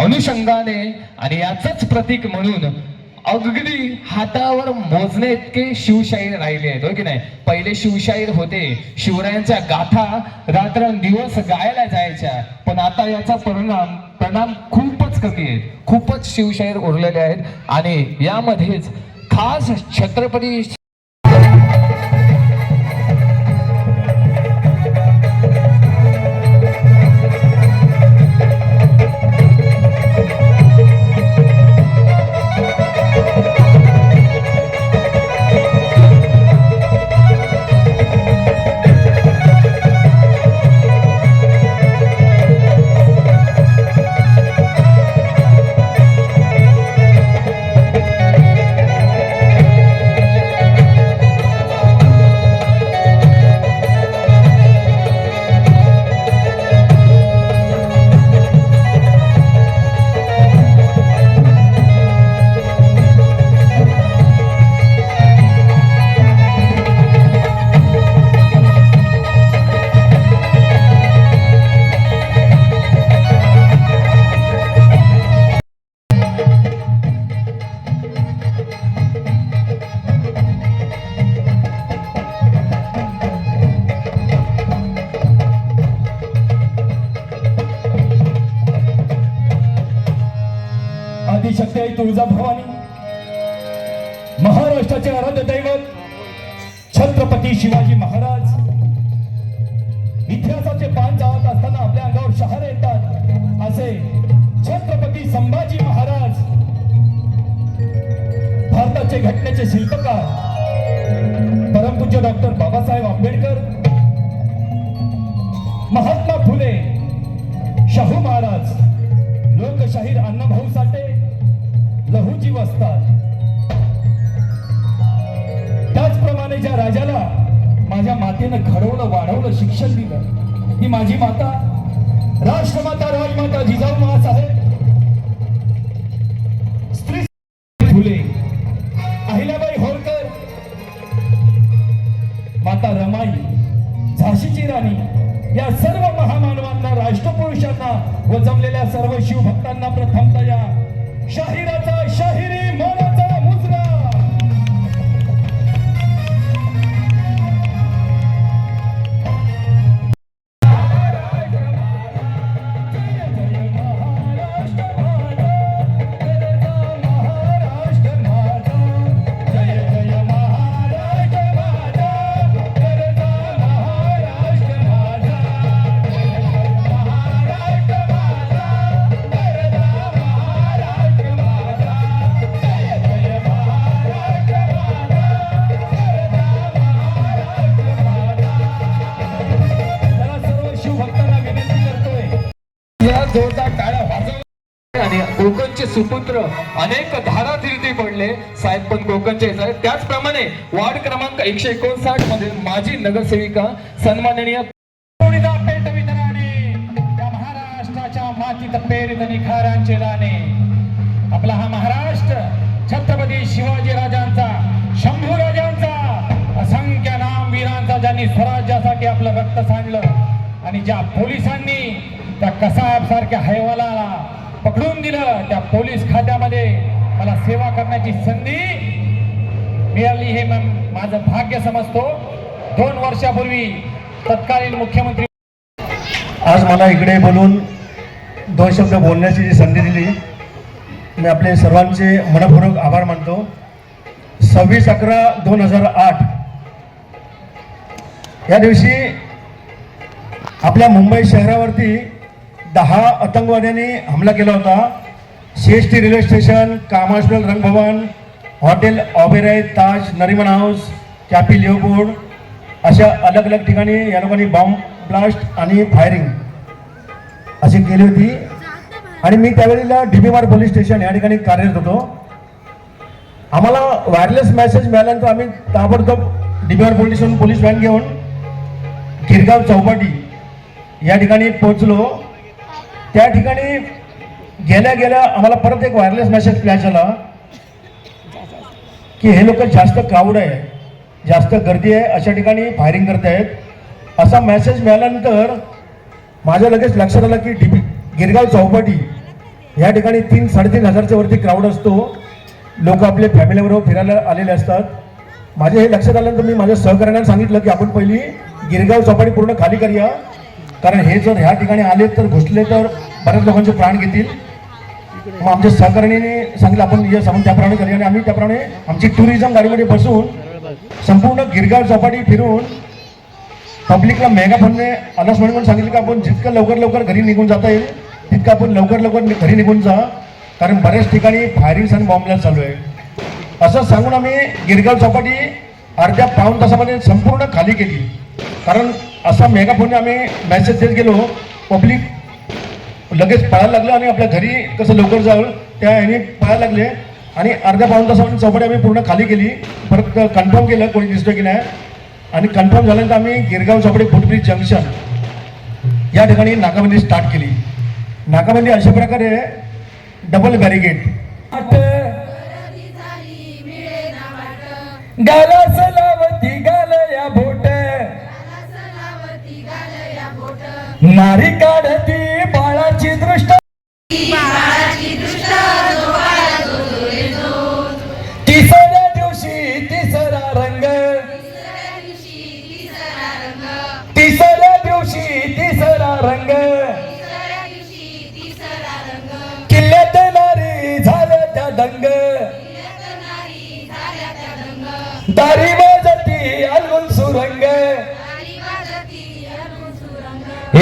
अनुषंगाने आणि याचंच प्रतीक म्हणून अगदी हातावर मोजणे इतके शिवशाहीर राहिले आहेत हो की नाही? पहिले शिवशाहीर होते. शिवरायांच्या गाथा रात्रंदिवस गायला जायच्या. पण आता याचा परिणाम परिणाम खूपच कमी आहेत. खूपच शिवशाहीर उरलेले आहेत. आणि यामध्येच खास छत्रपती आदिशक्ती आई तुळजाभवानी महाराष्ट्राचे आराध्य दैवत छत्रपती शिवाजी महाराज. इतिहासाचे पान चावत असताना आपल्या अंगावर शहर येतात असे छत्रपती संभाजी महाराज. भारताचे घटनेचे शिल्पकार परमपूज्य डॉक्टर बाबासाहेब आंबेडकर महात्मा फुले शाहू महाराज लोकशाहीर अण्णाभाऊ साठे लहूजीव असतात. त्याचप्रमाणे ज्या राजाला माझ्या मातेनं घडवलं वाढवलं शिक्षण दिलं ही माझी माता राष्ट्रमाता राजमाता जिजाऊ महासाहेब स्त्री फुले अहिल्याबाई होळकर माता रमाई झाशीची राणी या सर्व महामानवांना राष्ट्रपुरुषांना व जमलेल्या सर्व शिवभक्तांना प्रथमतया या शाहिराचा शाहिरी म्हणून जोरदार टाळ्या वाजवल्या आणि कोकणचे सुपुत्र अनेक धारातीर्थी पडले. साहेब पण कोकणचे साहेब त्याचप्रमाणे वार्ड क्रमांक एकशे एकोणसाठमध्ये माजी नगरसेविका सन्माननीय कोणीदा राणे त्या महाराष्ट्राच्या मातीत पेरित निखारांचे राणे. आपला हा महाराष्ट्र छत्रपती शिवाजी राजांचा शंभू राजांचा असंख्य नाम वीरांचा ज्यांनी स्वराज्यासाठी आपलं रक्त सांडलं. आणि ज्या पोलिसांनी त्या कसाब सारख्या हैवालाला पकडून दिलं. त्या पोलीस खात्यामध्ये मला सेवा करण्याची संधी मिळाली. हे माझं भाग्य समजतो. दोन वर्षापूर्वी तत्कालीन मुख्यमंत्री आज मला इकडे बोलून दोन शब्द बोलण्याची जी संधी दिली मी आपले सर्वांचे मनपूर्वक आभार मानतो. सव्वीस अकरा दोन हजार आठ. या दिवशी आपल्या मुंबई शहरावरती दहा आतंकवाद्यांनी हमला केला होता. C S T railway station कामाशबल Rangbhavan hotel Oberoi Taj Nariman house cafe Leopold अशा अलग अलग ठिकाणी या लोकांनी बॉम्ब ब्लास्ट आणि फायरिंग अशी केली होती. आणि मी त्यावेळेला डीबीमार पोलीस स्टेशन या ठिकाणी कार्यरत होतो. आम्हाला वायरलेस मेसेज मिळाल्यानंतर आम्ही ताबडतोब DBR police station police van घेऊन गिरगाव चौपाटी या ठिकाणी पोहोचलो. त्या ठिकाणी गेल्या गेल्या आम्हाला परत एक वायरलेस मेसेज फ्लॅश आला. की हे लोक जास्त क्राऊड आहे जास्त गर्दी आहे अशा ठिकाणी फायरिंग करत आहेत. असा मेसेज मिळाल्यानंतर माझ्या लगेच लक्षात आलं की डीबी गिरगाव चौपाटी या ठिकाणी तीन साडेतीन हजारच्या वरती क्राऊड असतो. लोक आपले फॅमिलीबरोबर फिरायला आलेले असतात. माझे हे लक्षात आल्यानंतर मी माझ्या सहकार्यांना सांगितलं की आपण पहिली गिरगाव चौपाटी पूर्ण खाली करूया. कारण हे जर ह्या ठिकाणी आले तर घुसले तर बऱ्याच लोकांचे प्राण घेतील. मग आमच्या सहकार्याने सांगितलं आपण या आपण त्याप्रमाणे करूया आणि आम्ही त्याप्रमाणे आमची टुरिझम गाडीमध्ये बसून संपूर्ण गिरगाव चौपाटी फिरून पब्लिकला मेगाफोनने अनाउन्समेंट म्हणून सांगितलं की आपण जितकं लवकर लवकर घरी निघून जाता येईल तितकं आपण लवकर लवकर घरी निघून जा. कारण बऱ्याच ठिकाणी फायरिंग्स आणि बॉम्बलाच चालू आहे. असं सांगून आम्ही गिरगाव चौपाटी अर्ध्या पाऊण तासामध्ये संपूर्ण खाली केली. कारण असा मेगाफोनने आम्ही मेसेज देत गेलो. पब्लिक लगेच पळायला लागलं आणि आपल्या घरी कसं लवकर जावं त्या ह्याने पळायला लागले. आणि अर्ध्या पाऊन तासामध्ये चौपाटी आम्ही पूर्ण खाली केली परत कन्फर्म केलं कोणी दिसतं की नाही. आणि कन्फर्म झाल्यानंतर आम्ही गिरगाव चौपाटी फुटब्रिज जंक्शन या ठिकाणी नाकाबंदी स्टार्ट केली. नाकाबंदी अशा प्रकारे डबल बॅरिगेट नारी काढती बाळाची दृष्ट. तिसऱ्या दिवशी तिसरा रंग. तिसऱ्या दिवशी तिसरा रंग. किल्ल्यात नारी झाल्या त्या दंग.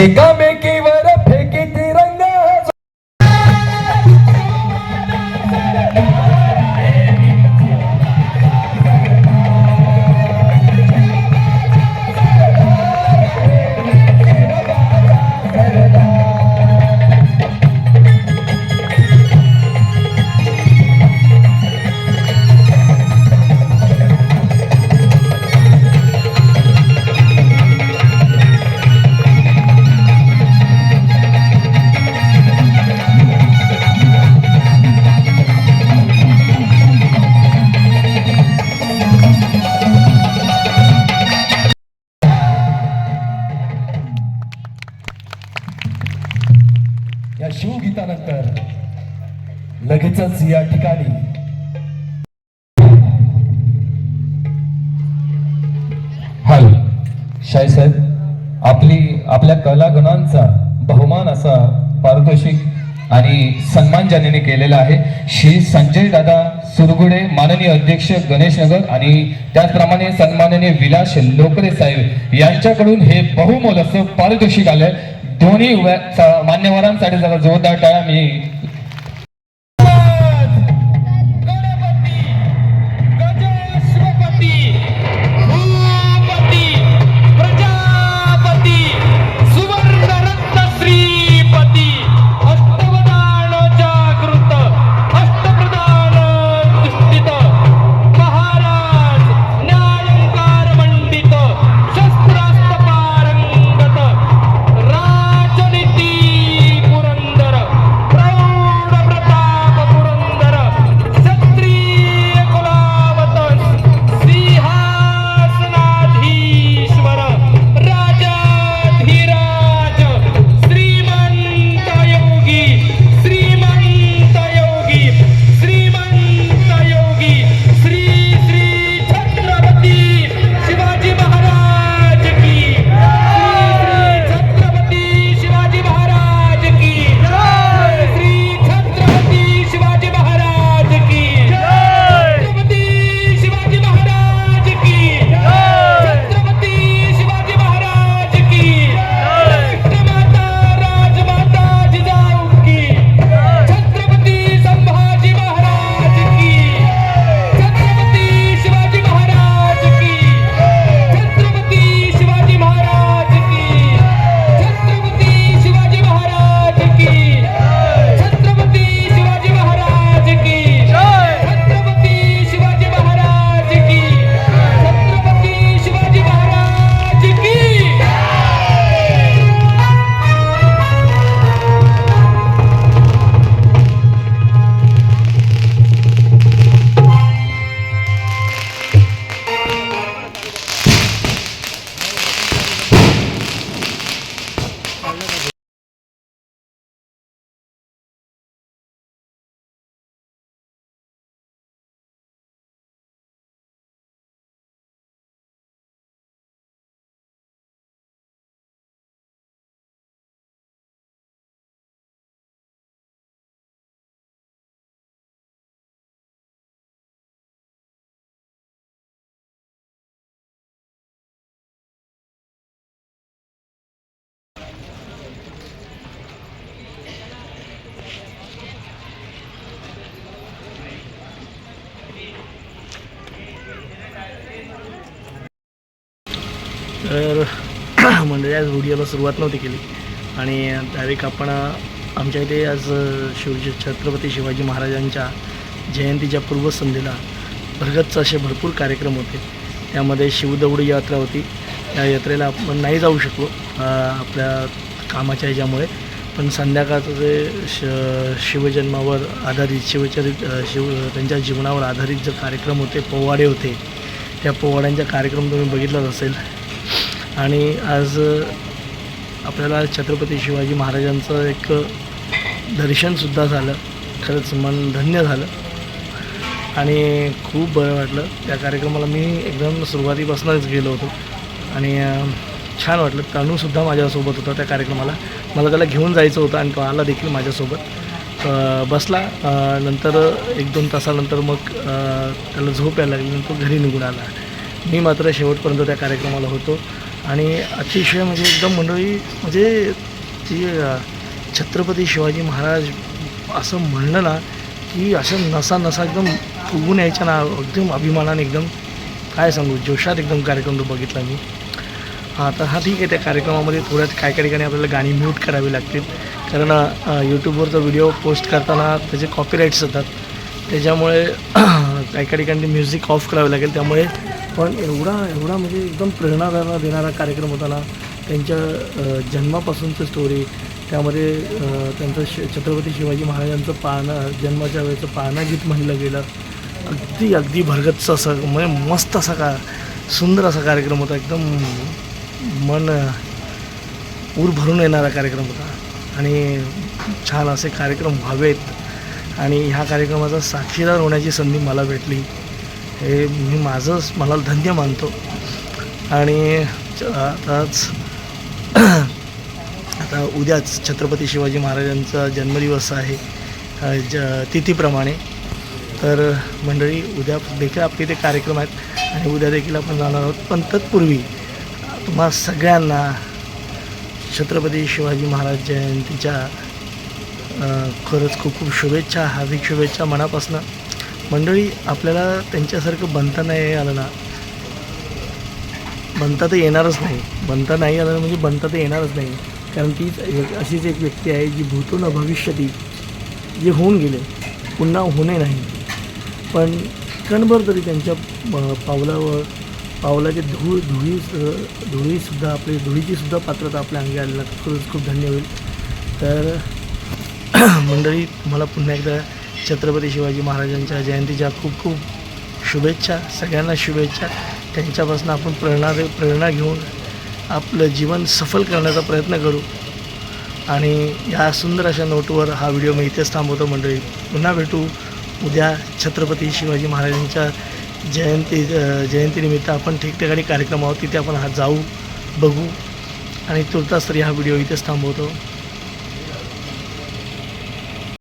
एकामेकीवर लगेचच या ठिकाणी. हॅलो. शाही साहेब आपली आपल्या कलागुणांचा बहुमान असा पारितोषिक आणि सन्मान ज्यांनी केलेला आहे श्री संजय दादा सुरगुडे माननीय अध्यक्ष गणेश नगर आणि त्याचप्रमाणे सन्माननीय विलास लोकरे साहेब यांच्याकडून हे बहुमोल असं पारितोषिक आलंय. दोन्ही मान्यवरांसाठी जरा जोरदार टाळा मी तर मंडळी आज व्हिडिओला सुरुवात नव्हती केली. आणि डायरेक्ट आपण आमच्या इथे आज शिवजी छत्रपती शिवाजी महाराजांच्या जयंतीच्या पूर्वसंध्येला भरगतचा असे भरपूर कार्यक्रम होते. त्यामध्ये शिवदौडी यात्रा होती. त्या यात्रेला आपण नाही जाऊ शकलो आपल्या कामाच्या ह्याच्यामुळे. पण संध्याकाळचं जे श शिवजन्मावर आधारित शिवचरित शिव त्यांच्या जीवनावर आधारित जे कार्यक्रम होते पोवाडे होते त्या पोवाड्यांचा कार्यक्रम तुम्ही बघितलाच असेल. आणि आज आपल्याला छत्रपती शिवाजी महाराजांचं एक दर्शनसुद्धा झालं. खरंच मन धन्य झालं. आणि खूप बरं वाटलं. त्या कार्यक्रमाला मी एकदम सुरुवातीपासूनच गेलो होतो. आणि छान वाटलं. तनूसुद्धा माझ्यासोबत होता त्या कार्यक्रमाला. मला त्याला घेऊन जायचं होतं आणि तो आला देखील माझ्यासोबत. बसला. नंतर एक दोन तासानंतर मग त्याला झोप यायला लागली नंतर तो घरी निघून आला. मी मात्र शेवटपर्यंत त्या कार्यक्रमाला होतो. आणि अतिशय म्हणजे एकदम मंडळी म्हणजे ती छत्रपती शिवाजी महाराज असं म्हणलं ना की असं नसा नसा एकदम फुगून यायच्या ना एकदम अभिमानाने एकदम काय सांगू जोशात एकदम कार्यक्रम तो बघितला मी. हां तर हा ठीक आहे त्या कार्यक्रमामध्ये थोड्यात काय काय ठिकाणी आपल्याला गाणी म्यूट करावी लागतील. कारण यूट्यूबवरचा व्हिडिओ पोस्ट करताना त्याचे कॉपीराईट्स येतात. त्याच्यामुळे काही काही ठिकाणी म्युझिक ऑफ करावे लागेल. त्यामुळे पण एवढा एवढा म्हणजे एकदम प्रेरणा देणारा कार्यक्रम होता ना त्यांच्या जन्मापासूनचं स्टोरी त्यामध्ये त्यांचं श छत्रपती शिवाजी महाराजांचं पाळणं जन्माच्या वेळेचं पाळणं गीत म्हणलं गेलं. अगदी अगदी भरगतचं असं म्हणजे मस्त असा का सुंदर असा कार्यक्रम होता. एकदम मन ऊर भरून येणारा कार्यक्रम होता. आणि छान असे कार्यक्रम व्हावेत. आणि ह्या कार्यक्रमाचा साक्षीदार होण्याची संधी मला भेटली. हे मी माझंच मला धन्य मानतो. आणि आताच आता उद्याच छत्रपती शिवाजी महाराजांचा जन्मदिवस आहे. ज तिथीप्रमाणे. तर मंडळी उद्या देखील आपले ते कार्यक्रम आहेत आणि उद्या देखील आपण जाणार आहोत. पण तत्पूर्वी तुम्हा सगळ्यांना छत्रपती शिवाजी महाराज जयंतीच्या खरंच खूप खूप शुभेच्छा हार्दिक शुभेच्छा मनापासून. मंडळी आपल्याला त्यांच्यासारखं बनता नाही आलं ना. बनता तर येणारच नाही. बनता नाही आलं म्हणजे बनता तर येणारच नाही. कारण तीच एक- अशीच एक व्यक्ती आहे जी भूतो न भविष्यती जे होऊन गेले पुन्हा होणे नाही. पण क्षणभर तरी त्यांच्या पावलावर पावलाचे धूळ धुळी धुळीसुद्धा आपली धुळीचीसुद्धा पात्रता आपल्या अंगी आलेला. खरंच खूप धन्य होईल. तर मंडळी मला पुन्हा एकदा छत्रपती शिवाजी महाराजांच्या जयंतीच्या खूप खूप शुभेच्छा सगळ्यांना शुभेच्छा. त्यांच्यापासून आपण प्रेरणा दे प्रेरणा घेऊन आपलं जीवन सफल करण्याचा प्रयत्न करू. आणि या सुंदर अशा नोटवर हा व्हिडिओ मी इथेच थांबवतो मंडळी. पुन्हा भेटू. उद्या छत्रपती शिवाजी महाराजांच्या जयंती जयंतीनिमित्त आपण ठिकठिकाणी कार्यक्रम आहोत तिथे आपण हा जाऊ बघू. आणि तुर्तास तरी हा व्हिडिओ इथेच थांबवतो.